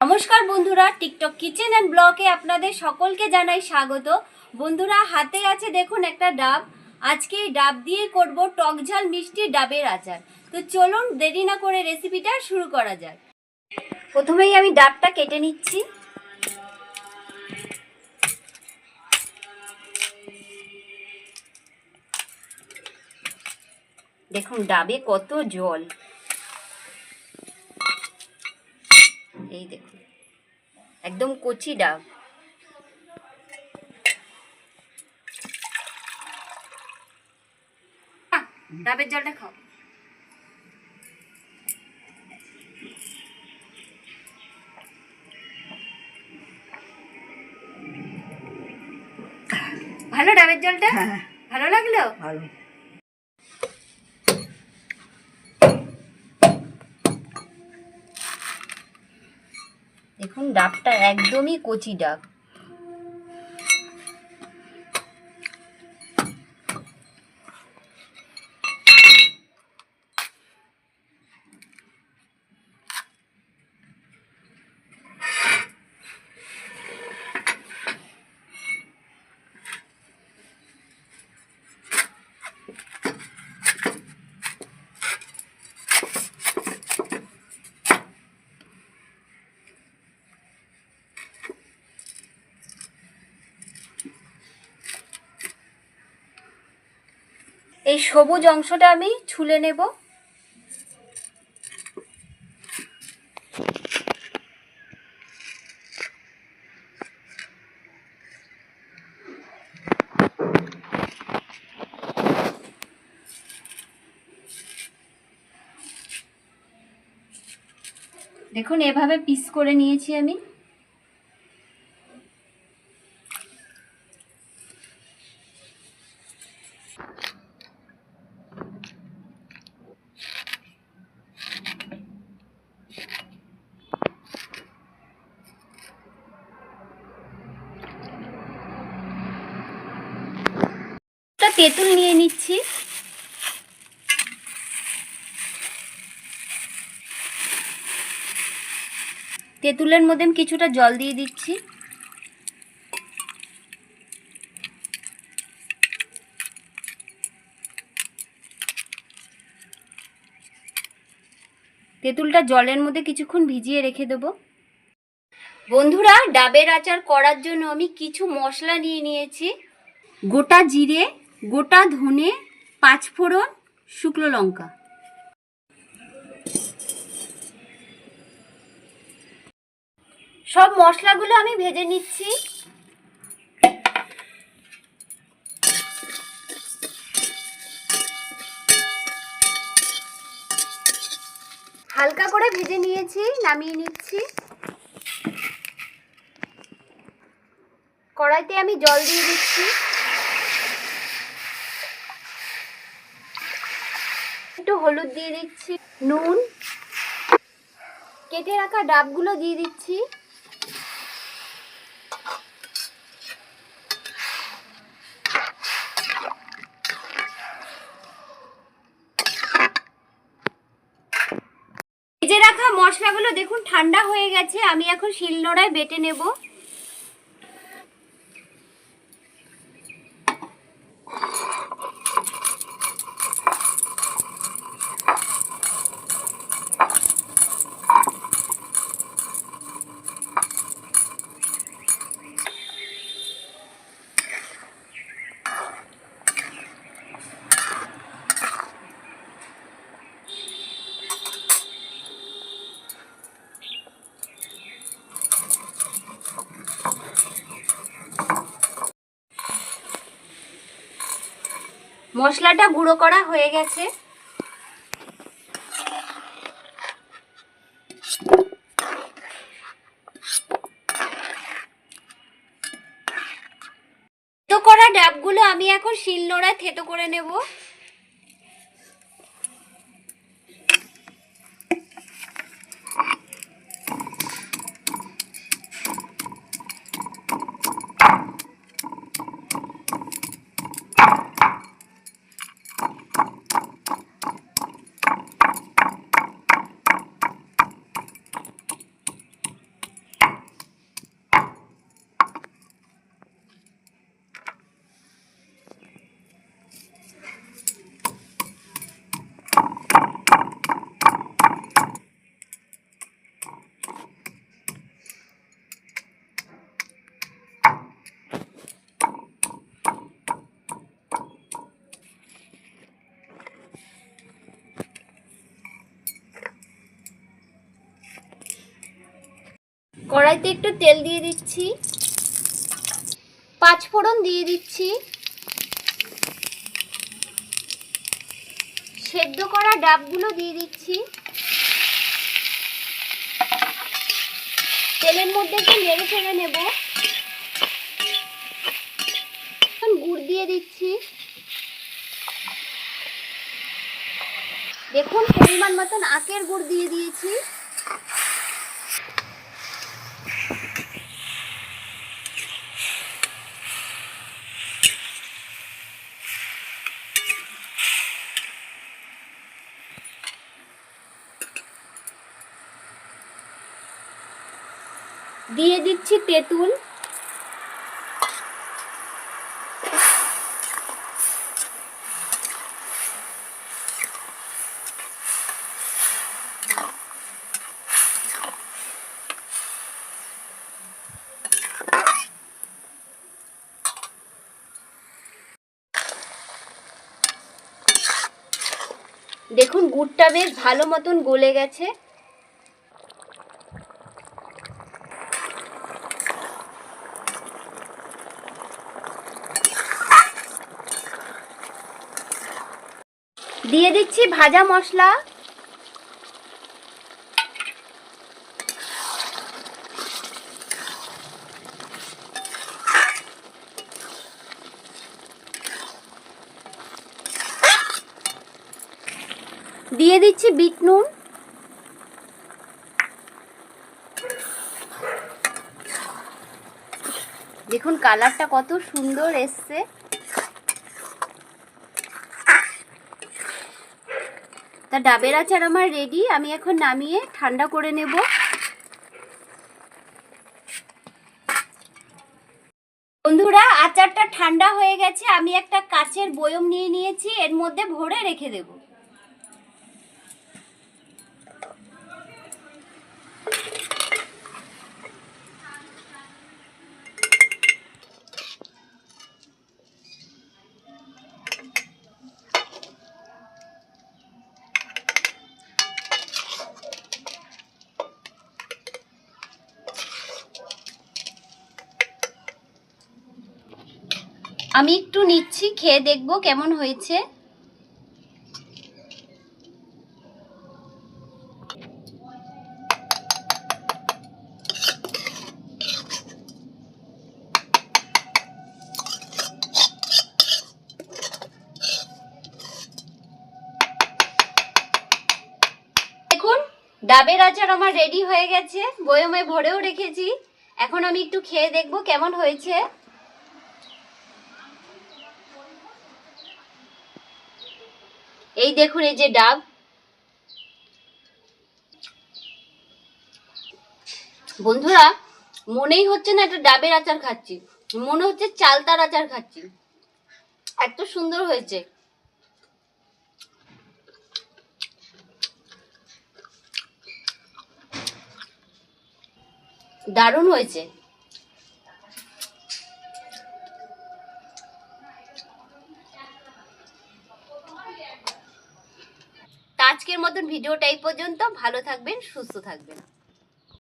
নমস্কার বন্ধুরা, TikTok kitchen and ব্লগে আপনাদের সকলকে জানাই স্বাগত। বন্ধুরা, হাতে আছে দেখুন একটা ডাব। আজকে এই ডাব দিয়ে করব টকঝাল মিষ্টি ডাবের আচার। তো চলুন, দেরি না করে রেসিপিটা শুরু করা যাক। প্রথমেই আমি ডাবটা কেটে নিচ্ছি। দেখুন, ডাবে কত জল এই দেখুন একদম কচি ডাব ডাবের জলটা খাও। ভালো ডাবের জলটা? হ্যাঁ। ভালো লাগল? ভালো। দেখুন ডাবটা একদমই কচি ডাব। এই সবুজ অংশটা আমি ছুলে নেব। দেখুন এভাবে পিস করে নিয়েছি আমি। তেঁতুল নিয়ে নিচ্ছি। তেঁতুলের মধ্যে আমি কিছুটা জল দিয়ে দিচ্ছি। তেঁতুলটা জলের মধ্যে কিছুক্ষণ ভিজিয়ে রেখে দেবো। বন্ধুরা, ডাবের আচার করার জন্য আমি কিছু মশলা নিয়ে নিয়েছি। গোটা জিরে গোটা ধনে পাঁচফোড়ন শুকনো লঙ্কা। সব মশলাগুলো আমি ভেজে নিচ্ছি। হালকা করে ভেজে নিয়েছি, নামিয়ে নিচ্ছি। কড়াইতে আমি জল দিয়ে দিচ্ছি একটু হলুদ দিয়ে দিচ্ছি, নুন, কেটে রাখা ডাবগুলো দিয়ে দিচ্ছি। ভেজে রাখা মশলাগুলো দেখুন ঠান্ডা হয়ে গেছে, আমি এখন শিলনোড়ায় বেটে নেব। মশলাটা গুঁড়ো করা হয়ে গেছে। থেতো করা আমি এখন থেতো করে নেব। কড়াইতে একটু তেল দিয়ে দিচ্ছি। পাঁচ ফোড়ন দিয়ে দিচ্ছি। সেদ্ধ করা ডাবগুলো দিয়ে দিচ্ছি। তেলের মধ্যে একটু নেড়ে ছেড়ে নেব। গুড় দিয়ে দিচ্ছি। দেখুন, পরিমাণ মতন আখের গুড় দিয়ে দিয়েছি। দিয়ে দিচ্ছি তেঁতুল। দেখুন গুড়টা বেশ ভালো মতন গলে গেছে। দিয়ে দিচ্ছি ভাজা মশলা। দিয়ে দিচ্ছি বিট নুন। দেখুন কালারটা কত সুন্দর এসছে। তা ডাবের আচার আমার রেডি আমি এখন নামিয়ে ঠান্ডা করে নেব। বন্ধুরা, আচারটা ঠান্ডা হয়ে গেছে, আমি একটা কাচের বয়ম নিয়ে নিয়েছি, এর মধ্যে ভরে রেখে দেব। আমি একটু নিচ্ছি, খেয়ে দেখব কেমন হয়েছে। ডাবের আচার আমার রেডি হয়ে গেছে, বয়মে ভরেও রেখেছি। এখন আমি একটু খেয়ে দেখব কেমন হয়েছে। দেখুন এই যে ডাব। বন্ধুরা, মনেই হচ্ছে না একটা ডাবের আচার খাচ্ছি। মনে হচ্ছে চালতার আচার খাচ্ছি। এত সুন্দর হয়েছে। দারুণ হয়েছে। ভিডিওটা এই পর্যন্ত। ভালো থাকবেন সুস্থ থাকবেন।